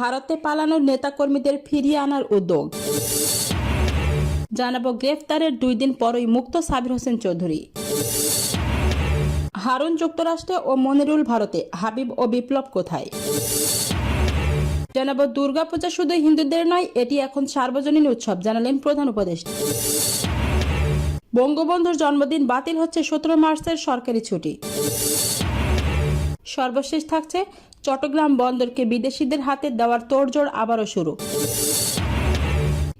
ভারতে পালানো নেতাকর্মীদের ফিরিয়ে আনার উদ্যোগ। জানাব গ্রেফতারের দুই দিন পরই মুক্ত সাবির হোসেন চৌধুরী। হারুন যুক্তরাষ্ট্রে ও মনিরুল ভারতে হাবিব ও বিপ্লব কোথায়? জানাব দুর্গাপূজা শুধু হিন্দুদের নয়, এটি এখন সার্বজনীন উৎসব, জানালেন প্রধান উপদেষ্টা। বঙ্গবন্ধুর জন্মদিন বাতিল হচ্ছে সতেরো মার্চের সরকারি ছুটি। সর্বশেষ থাকছে চট্টগ্রাম বন্দরকে বিদেশিদের হাতে দেওয়ার তোড়জোড় আবারও শুরু।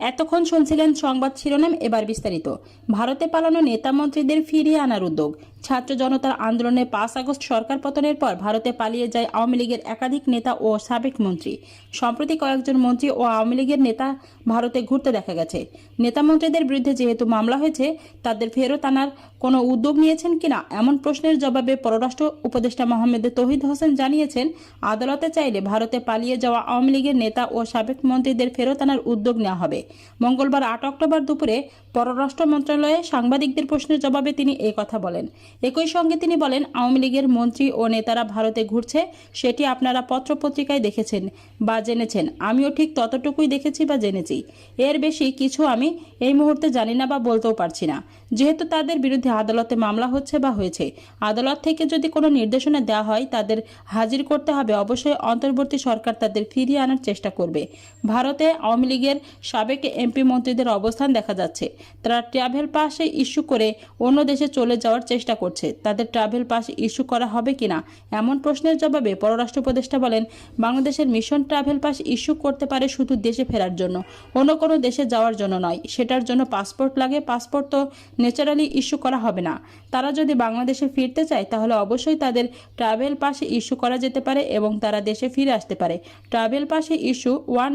এতক্ষণ শুনছিলেন সংবাদ শিরোনাম এবার বিস্তারিত। ভারতে পালানো নেতা মন্ত্রীদের ফিরিয়ে আনার উদ্যোগ। ছাত্র জনতার আন্দোলনে পাঁচ আগস্ট সরকার পতনের পর ভারতে পালিয়ে যায় আওয়ামী লীগের একাধিক নেতা ও সাবেক মন্ত্রী। সম্প্রতি কয়েকজন মন্ত্রী ও আওয়ামী লীগের নেতা ভারতে ঘুরতে দেখা গেছে। নেতা মন্ত্রীদের বিরুদ্ধে যেহেতু মামলা হয়েছে, তাদের ফেরত আনার কোনো উদ্যোগ নিয়েছেন কিনা এমন প্রশ্নের জবাবে পররাষ্ট্র উপদেষ্টা মোহাম্মদ তহিদ হোসেন জানিয়েছেন, আদালতে চাইলে ভারতে পালিয়ে যাওয়া আওয়ামী লীগের নেতা ও সাবেক মন্ত্রীদের ফেরত আনার উদ্যোগ নেওয়া হবে। মঙ্গলবার আট অক্টোবর দুপুরে পররাষ্ট্র মন্ত্রণালয়ে সাংবাদিকদের প্রশ্নের জবাবে তিনি কথা বলেন। একই সঙ্গে তিনি বলেন, আওয়ামী লীগের মন্ত্রী ও নেতারা ভারতে ঘুরছে, সেটি আপনারা পত্রপত্রিকায় দেখেছেন বা জেনেছেন। আমিও ঠিক ততটুকুই দেখেছি বা জেনেছি। এর বেশি কিছু আমি এই মুহূর্তে জানি না বা বলতেও পারছি না। যেহেতু তাদের বিরুদ্ধে আদালতে মামলা হচ্ছে বা হয়েছে। আদালত থেকে যদি কোনো নির্দেশনা দেওয়া হয়, তাদের হাজির করতে হবে। অবশ্যই অন্তর্বর্তী সরকার তাদের ফিরিয়ে আনার চেষ্টা করবে। ভারতে আওয়ামী লীগের সাবেক এমপি মন্ত্রীদের অবস্থান দেখা যাচ্ছে। তারা ট্রাভেল পাসে ইস্যু করে অন্য দেশে চলে যাওয়ার চেষ্টা করছে। তাদের ট্রাভেল পাস ইস্যু করা হবে কিনা, এমন প্রশ্নের জবাবে পররাষ্ট্র উপদেষ্টা বলেন, বাংলাদেশের মিশন ট্রাভেল পাস ইস্যু করতে পারে শুধু দেশে ফেরার জন্য, অন্য কোনো দেশে যাওয়ার জন্য নয়। সেটার জন্য পাসপোর্ট লাগে। পাসপোর্ট তো ন্যাচারালি ইস্যু করা হবে না। তারা যদি বাংলাদেশে ফিরতে চায়, তাহলে অবশ্যই তাদের ট্রাভেল পাসে ইস্যু করা যেতে পারে এবং তারা দেশে ফিরে আসতে পারে। ট্রাভেল পাসে issue one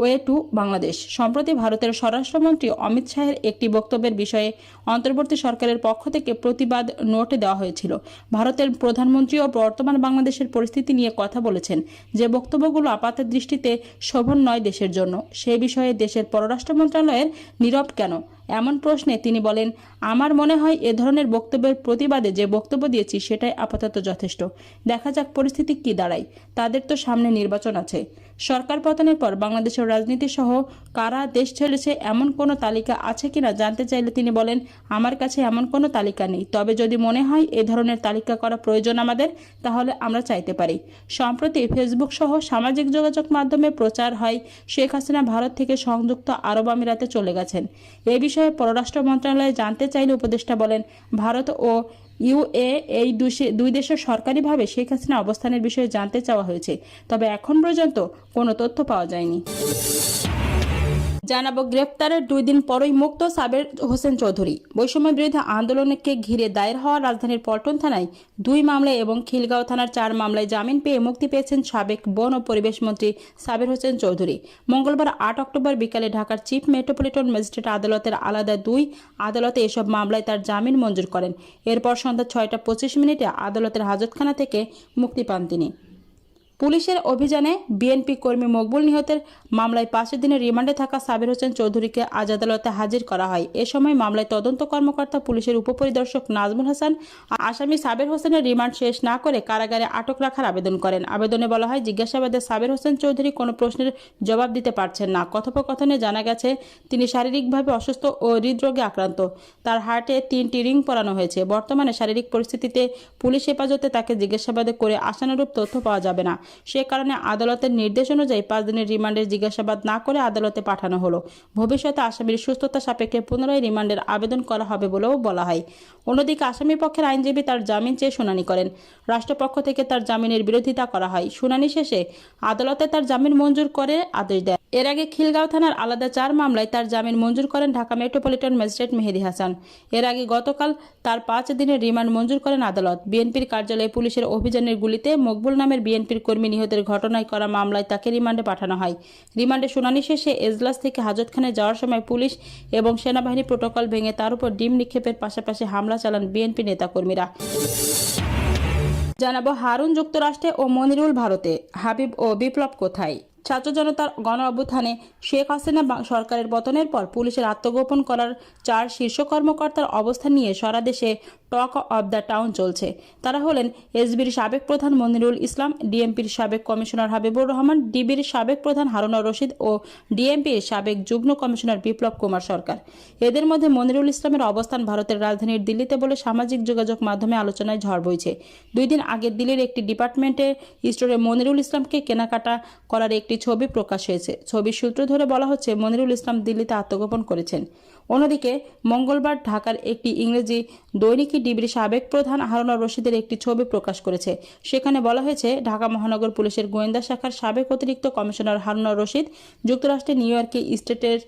way to Bangladesh. সম্প্রতি ভারতের স্বরাষ্ট্রমন্ত্রী অমিত শাহের একটি বক্তব্যের বিষয়ে অন্তর্বর্তী সরকারের পক্ষ থেকে প্রতিবাদ নোট দেওয়া হয়েছিল। ভারতের প্রধানমন্ত্রীও বর্তমান বাংলাদেশের পরিস্থিতি নিয়ে কথা বলেছেন। যে বক্তব্যগুলো আপাত দৃষ্টিতে শোভন নয় দেশের জন্য। সে বিষয়ে দেশের পররাষ্ট্র মন্ত্রণালয়ের নীরব কেন? এমন প্রশ্নে তিনি বলেন, আমার মনে হয় এ ধরনের বক্তব্যের প্রতিবাদে যে বক্তব্য দিয়েছি সেটাই আপাতত যথেষ্ট। দেখা যাক পরিস্থিতি কি দাঁড়ায়। তাদের তো সামনে নির্বাচন আছে। সরকার পতনের পর বাংলাদেশের রাজনীতি সহ কারা দেশ ছেড়েছে এমন কোনো তালিকা আছে কিনা জানতে চাইলে তিনি বলেন, আমার কাছে এমন কোনো তালিকা নেই। তবে যদি মনে হয় এ ধরনের তালিকা করা প্রয়োজন আমাদের, তাহলে আমরা চাইতে পারি। সম্প্রতি ফেসবুক সহ সামাজিক যোগাযোগ মাধ্যমে প্রচার হয় শেখ হাসিনা ভারত থেকে সংযুক্ত আরব আমিরাতে চলে গেছেন। এ বিষয়ে পররাষ্ট্র মন্ত্রণালয়ে জানতে চাইলে উপদেষ্টা বলেন, ভারত ও ইউএ এই দুই দেশের সরকারিভাবে শেখ হাসিনা অবস্থানের বিষয়ে জানতে চাওয়া হয়েছে, তবে এখন পর্যন্ত কোনো তথ্য পাওয়া যায়নি। জানাব, গ্রেপ্তারের দুই দিন পরই মুক্ত সাবের হোসেন চৌধুরী। বৈষম্য বিরোধী আন্দোলনকে ঘিরে দায়ের হওয়া রাজধানীর পল্টন থানায় দুই মামলায় এবং খিলগাঁও থানার চার মামলায় জামিন পেয়ে মুক্তি পেয়েছেন সাবেক বন ও পরিবেশ মন্ত্রী সাবের হোসেন চৌধুরী। মঙ্গলবার আট অক্টোবর বিকালে ঢাকার চিফ মেট্রোপলিটন ম্যাজিস্ট্রেট আদালতের আলাদা দুই আদালতে এসব মামলায় তার জামিন মঞ্জুর করেন। এরপর সন্ধ্যা ছয়টা পঁচিশ মিনিটে আদালতের হাজতখানা থেকে মুক্তি পান তিনি। পুলিশের অভিযানে বিএনপি কর্মী মকবুল নিহতের মামলায় পাঁচের দিনের রিমান্ডে থাকা সাবির হোসেন চৌধুরীকে আজ আদালতে হাজির করা হয়। এ সময় মামলায় তদন্ত কর্মকর্তা পুলিশের উপপরিদর্শক নাজমুল হাসান, আসামি সাবের হোসেনের রিমান্ড শেষ না করে কারাগারে আটক রাখার আবেদন করেন। আবেদনে বলা হয়, জিজ্ঞাসাবাদে সাবের হোসেন চৌধুরী কোনো প্রশ্নের জবাব দিতে পারছেন না। কথোপকথনে জানা গেছে, তিনি শারীরিকভাবে অসুস্থ ও হৃদরোগে আক্রান্ত। তার হার্টে তিনটি রিং পরানো হয়েছে। বর্তমানে শারীরিক পরিস্থিতিতে পুলিশ হেফাজতে তাকে জিজ্ঞাসাবাদে করে আশানুরূপ তথ্য পাওয়া যাবে না। সে কারণে আদালতের নির্দেশ অনুযায়ী পাঁচ দিনের রিমান্ডের জিজ্ঞাসাবাদ না করে আদালতে পাঠানো হলো। ভবিষ্যতে আসামির সুস্থতা সাপেক্ষে পুনরায় রিমান্ডের আবেদন করা হবে বলেও বলা হয়। অন্যদিকে আসামি পক্ষের আইনজীবী তার জামিন চেয়ে শুনানি করেন। রাষ্ট্রপক্ষ থেকে তার জামিনের বিরোধিতা করা হয়। শুনানি শেষে আদালতে তার জামিন মঞ্জুর করে আদেশ দেয় এর আগে খিলগাঁও থানার আলাদা চার মামলায় তার জামিন মঞ্জুর করেন ঢাকা মেট্রোপলিটন ম্যাজিস্ট্রেট মেহেদি হাসান। এর আগে গতকাল তার পাঁচ দিনের রিমান্ড মঞ্জুর করেন আদালত। বিএনপির কার্যালয়ে পুলিশের অভিযানের গুলিতে মকবুল নামের বিএনপির কর্মী নিহতের ঘটনায় করা মামলায় তাকে রিমান্ডে পাঠানো হয়। রিমান্ডে শুনানি শেষে এজলাস থেকে হাজতখানে যাওয়ার সময় পুলিশ এবং সেনাবাহিনী প্রোটোকল ভেঙে তার উপর ডিম নিক্ষেপের পাশাপাশি হামলা চালান বিএনপি নেতাকর্মীরা। জানাব হারুন যুক্তরাষ্ট্রে ও মনিরুল ভারতে। হাবিব ও বিপ্লব কোথায়? ছাত্র জনতার গণ অভ্যুত্থানে শেখ হাসিনা সরকারের পতনের পর পুলিশের আত্মগোপন করার চার শীর্ষ কর্মকর্তার অবস্থান নিয়ে সারা দেশে টক অব দ্য টাউন চলছে। তারা হলেন এসবির সাবেক প্রধান মনিরুল ইসলাম, ডিএমপির সাবেক কমিশনার হাবিবুর রহমান, ডিবির সাবেক প্রধান হারুনা রশিদ ও ডিএমপির সাবেক যুগ্ম কমিশনার বিপ্লব কুমার সরকার। এদের মধ্যে মনিরুল ইসলামের অবস্থান ভারতের রাজধানীর দিল্লিতে বলে সামাজিক যোগাযোগ মাধ্যমে আলোচনায় ঝড় বইছে। দুই দিন আগে দিল্লির একটি ডিপার্টমেন্টে স্টোরে মনিরুল ইসলামকে কেনাকাটা করার একটি ছবি প্রকাশ হয়েছে। ছবির সূত্র ধরে বলা হচ্ছে, মনিরুল ইসলাম দিল্লিতে আত্মগোপন করেছেন। অন্যদিকে মঙ্গলবার ঢাকার একটি ইংরেজি দৈনিকী ডিবির সাবেক প্রধান হারুনা রশিদের একটি ছবি প্রকাশ করেছে। সেখানে বলা হয়েছে, ঢাকা মহানগর পুলিশের গোয়েন্দা শাখার সাবেক অতিরিক্ত কমিশনার হারুনা রশিদ যুক্তরাষ্ট্রের নিউ ইয়র্কে স্টেটের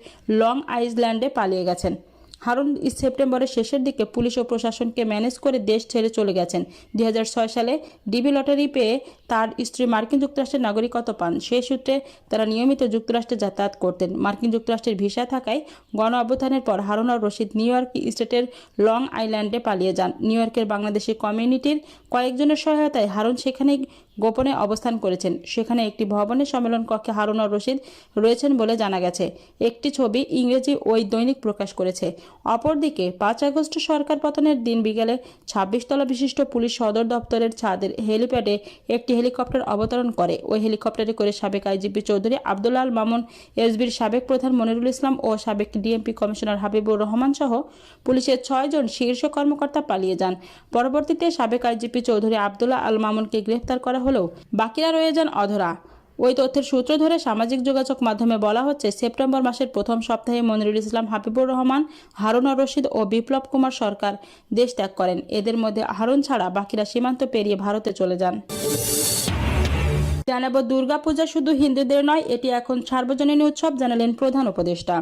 লং আইল্যান্ডে পালিয়ে গেছেন। হারুন সেপ্টেম্বরের শেষের দিকে পুলিশ ও প্রশাসনকে ম্যানেজ করে দেশ ছেড়ে চলে গেছেন। দু হাজার ছয় সালে ডিবি লটারি পেয়ে তার স্ত্রী মার্কিন যুক্তরাষ্ট্রের নাগরিকত্ব পান। সেই সূত্রে তারা নিয়মিত যুক্তরাষ্ট্রে যাতায়াত করতেন। মার্কিন যুক্তরাষ্ট্রের ভিসা থাকায় গণ অভ্যুত্থানের পর হারুন আর রশিদ নিউ ইয়র্ক স্টেটের লং আইল্যান্ডে পালিয়ে যান। নিউ ইয়র্কের বাংলাদেশি কমিউনিটির কয়েকজনের সহায়তায় হারুন সেখানে গোপনে অবস্থান করেছেন। সেখানে একটি ভবনের সম্মেলন কক্ষে হারুন আর রশিদ রয়েছেন বলে জানা গেছে। একটি ছবি ইংরেজি ওই দৈনিক প্রকাশ করেছে। অপরদিকে পাঁচ আগস্ট সরকার পতনের দিন বিকেলে ছাব্বিশ তলা বিশিষ্ট পুলিশ সদর দপ্তরের ছাদের হেলিপ্যাডে একটি হেলিকপ্টার অবতরণ করে। ওই হেলিকপ্টারে করে সাবেক আইজিপি চৌধুরী আল মামুন, এসবির সাবেক প্রধান মনিরুল ইসলাম ও সাবেক ডিএমপি কমিশনার হাবিবুর রহমান সহ পুলিশের ছয়জন শীর্ষ কর্মকর্তা পালিয়ে যান। পরবর্তীতে সাবেক আইজিপি চৌধুরী আবদুল্লাহ আল মামুনকে গ্রেফতার করা হলেও বাকিরা রয়ে যান অধরা। ওই তথ্যের সূত্র ধরে সামাজিক যোগাযোগ মাধ্যমে বলা হচ্ছে, সেপ্টেম্বর মাসের প্রথম সপ্তাহে মনিরুল ইসলাম, হাবিবুর রহমান, হারুন রশিদ ও বিপ্লব কুমার সরকার দেশ ত্যাগ করেন। এদের মধ্যে হারুন ছাড়া বাকিরা সীমান্ত পেরিয়ে ভারতে চলে যান। জানাব দুর্গাপূজা শুধু হিন্দুদের নয়, এটি এখন সার্বজনীন উৎসব, জানালেন প্রধান উপদেষ্টা।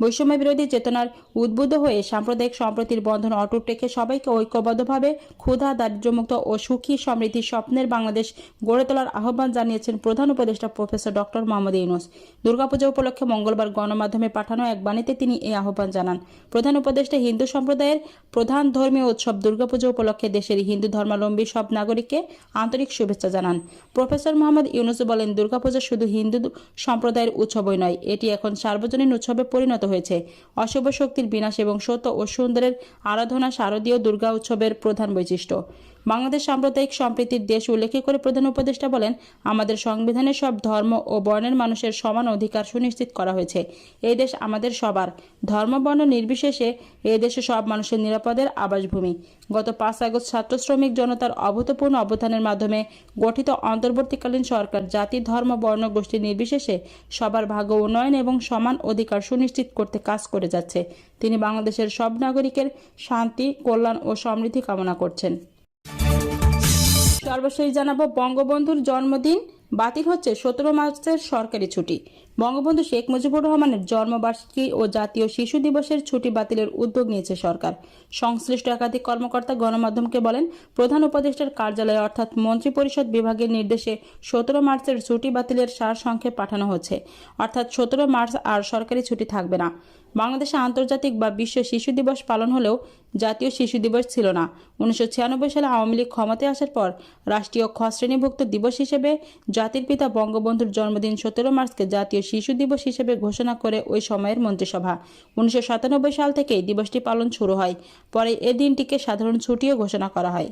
বৈষম্য বিরোধী চেতনার উদ্বুদ্ধ হয়ে সাম্প্রদায়িক সম্প্রতির বন্ধন অটুট রেখে সবাইকে ঐক্যবদ্ধভাবে ক্ষুধা, দারিদ্র্যমুক্ত ও সুখী সমৃদ্ধি স্বপ্নের বাংলাদেশ গড়ে তোলার আহ্বান জানিয়েছেন প্রধান উপদেষ্টা প্রফেসর ডক্টর মোহাম্মদ ইউনুস। দুর্গাপূজা উপলক্ষে মঙ্গলবার গণমাধ্যমে পাঠানো এক বাণীতে তিনি এই আহ্বান জানান। প্রধান উপদেষ্টা হিন্দু সম্প্রদায়ের প্রধান ধর্মীয় উৎসব দুর্গাপূজা উপলক্ষে দেশের হিন্দু ধর্মাবলম্বী সব নাগরিককে আন্তরিক শুভেচ্ছা জানান। প্রফেসর মোহাম্মদ ইউনুস বলেন দুর্গাপূজা শুধু হিন্দু সম্প্রদায়ের উৎসবই নয়, এটি এখন সার্বজনীন উৎসবে পরিণত হয়েছে। অশুভ শক্তির বিনাশ এবং সত্য ও সুন্দরের আরাধনা শারদীয় দুর্গা উৎসবের প্রধান বৈশিষ্ট্য। বাংলাদেশ সাম্প্রদায়িক সম্প্রীতির দেশ উল্লেখ করে প্রধান উপদেষ্টা বলেন, আমাদের সংবিধানে সব ধর্ম ও বর্ণের মানুষের সমান অধিকার সুনিশ্চিত করা হয়েছে। এই দেশ আমাদের সবার। ধর্ম, বর্ণ নির্বিশেষে এই দেশে সব মানুষের নিরাপদের আবাসভূমি। গত পাঁচ আগস্ট ছাত্র শ্রমিক জনতার অভূতপূর্ণ অবদানের মাধ্যমে গঠিত অন্তর্বর্তীকালীন সরকার জাতি, ধর্ম, বর্ণ গোষ্ঠী নির্বিশেষে সবার ভাগ্য উন্নয়ন এবং সমান অধিকার সুনিশ্চিত করতে কাজ করে যাচ্ছে। তিনি বাংলাদেশের সব নাগরিকের শান্তি, কল্যাণ ও সমৃদ্ধি কামনা করছেন। সর্বশেষ জানাব। বঙ্গবন্ধুর জন্মদিন বাতিল হচ্ছে সতেরো মার্চের সরকারি ছুটি। বঙ্গবন্ধু শেখ মুজিবুর রহমানের জন্মবার্ষিকী ও জাতীয় শিশু দিবসের ছুটি বাতিলের উদ্যোগ নিয়েছে সরকার। সংশ্লিষ্ট একাধিক কর্মকর্তা গণমাধ্যমকে বলেন, প্রধান উপদেষ্টার কার্যালয়ে অর্থাৎ মন্ত্রিপরিষদ বিভাগের নির্দেশে সতেরো মার্চের ছুটি বাতিলের সার সংক্ষেপ পাঠানো হচ্ছে। অর্থাৎ সতেরো মার্চ আর সরকারি ছুটি থাকবে না। বাংলাদেশে আন্তর্জাতিক বা বিশ্ব শিশু দিবস পালন হলেও জাতীয় শিশু দিবস ছিল না। উনিশশো ছিয়ানব্বই সালে আওয়ামী লীগ ক্ষমতায় আসার পর রাষ্ট্রীয় খ শ্রেণীভুক্ত দিবস হিসেবে জাতির পিতা বঙ্গবন্ধুর জন্মদিন সতেরো মার্চকে জাতীয় শিশু দিবস হিসেবে ঘোষণা করে ওই সময়ের মন্ত্রিসভা। উনিশশো সাতানব্বই সাল থেকেই দিবসটি পালন শুরু হয়। পরে এ দিনটিকে সাধারণ ছুটিও ঘোষণা করা হয়।